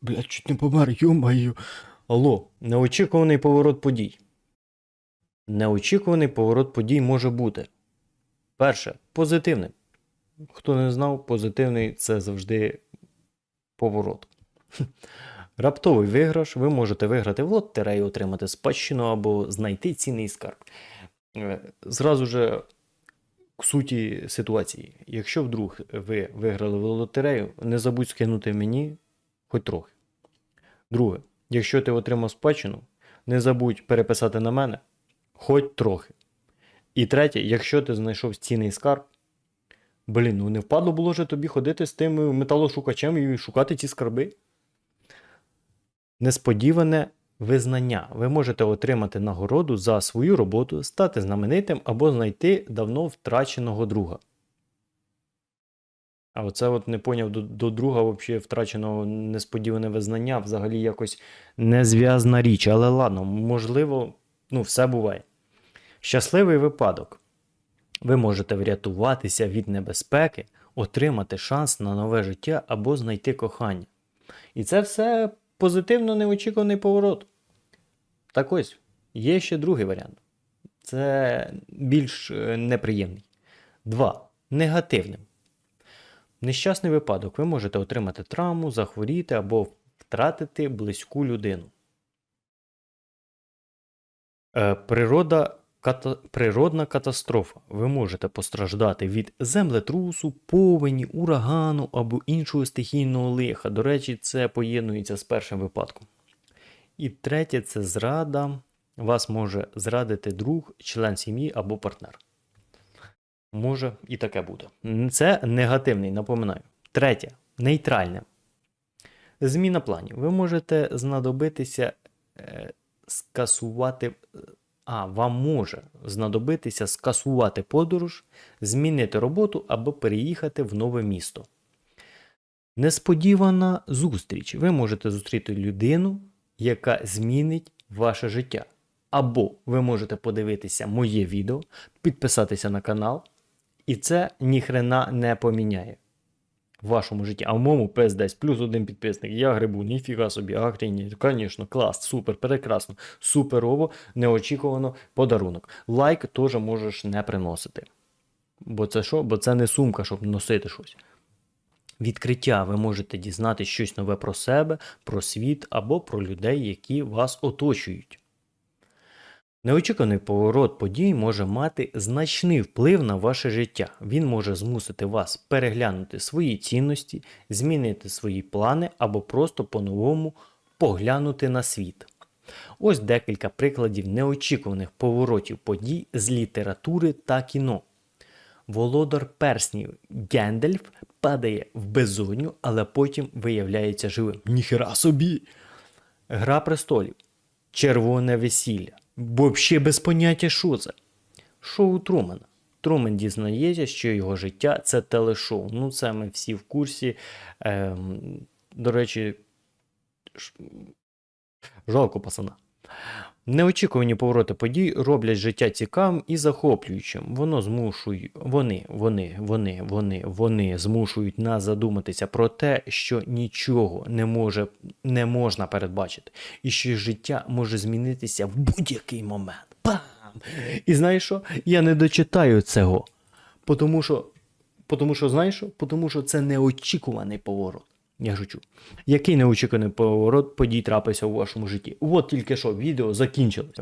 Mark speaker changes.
Speaker 1: Блядь, чуть не помер, ё-моё. Алло, неочікуваний поворот подій. Неочікуваний поворот подій може бути. Перше, позитивним. Хто не знав, позитивний це завжди поворот. Раптовий виграш, ви можете виграти в лотерею, отримати спадщину або знайти цінний скарб. Е, Зразу же к суті ситуації. Якщо вдруг ви виграли в лотерею, не забудь скинути мені хоч трохи. Друге, якщо ти отримав спадщину, не забудь переписати на мене хоч трохи. І третє, якщо ти знайшов цінний скарб, блін, ну не впадло було же тобі ходити з тим металошукачем і шукати ці скарби. Несподіване визнання. Ви можете отримати нагороду за свою роботу, стати знаменитим або знайти давно втраченого друга. А оце от не поняв до, до друга взагалі втраченого несподіване визнання, взагалі якось незв'язна річ. Але ладно, можливо, ну, все буває. Щасливий випадок. Ви можете врятуватися від небезпеки, отримати шанс на нове життя або знайти кохання. І це все позитивно неочікуваний поворот. Так ось, є ще другий варіант. Це більш е, неприємний. Два. Негативним. Нещасний випадок. Ви можете отримати травму, захворіти або втратити близьку людину. Е, Природа, ката, природна катастрофа. Ви можете постраждати від землетрусу, повені, урагану або іншого стихійного лиха. До речі, це поєднується з першим випадком. І третє це зрада. Вас може зрадити друг, член сім'ї або партнер. Може і таке бути. Це негативний, напоминаю. Третє нейтральне. Зміна планів. Ви можете знадобитися е, скасувати. А, вам може знадобитися скасувати подорож, змінити роботу або переїхати в нове місто. Несподівана зустріч. Ви можете зустріти людину, яка змінить ваше життя. Або ви можете подивитися моє відео, підписатися на канал, і це ніхрена не поміняє в вашому житті. А в моєму пес десь плюс один підписник. Я грибу, ніфіга собі, охренеть. Звісно, клас, супер, прекрасно, суперово, неочікувано подарунок. Лайк теж можеш не приносити. Бо це що? Бо це не сумка, щоб носити щось. Відкриття ви можете дізнати щось нове про себе, про світ або про людей, які вас оточують. Неочікуваний поворот подій може мати значний вплив на ваше життя. Він може змусити вас переглянути свої цінності, змінити свої плани або просто по-новому поглянути на світ. Ось декілька прикладів неочікуваних поворотів подій з літератури та кіно. Володар перснів Гендальф падає в безодню, але потім виявляється живим. Ніхера собі! Гра престолів. Червоне весілля. Вообще без поняття, що це. Шоу Трумена. Трумен дізнається, що його життя це телешоу. Ну, це ми всі в курсі. Ем, до речі, жалко пацана. Неочікувані повороти подій роблять життя цікавим і захоплюючим. Воно змушує, вони, вони, вони, вони, вони змушують нас задуматися про те, що нічого не може, не можна передбачити, і що життя може змінитися в будь-який момент. Пам! І знаєш що? Я не дочитаю цього. Тому що, тому що знаєш? Тому що це неочікуваний поворот. Я жучу. Який неочікуваний поворот подій трапився у вашому житті? От тільки що відео закінчилось.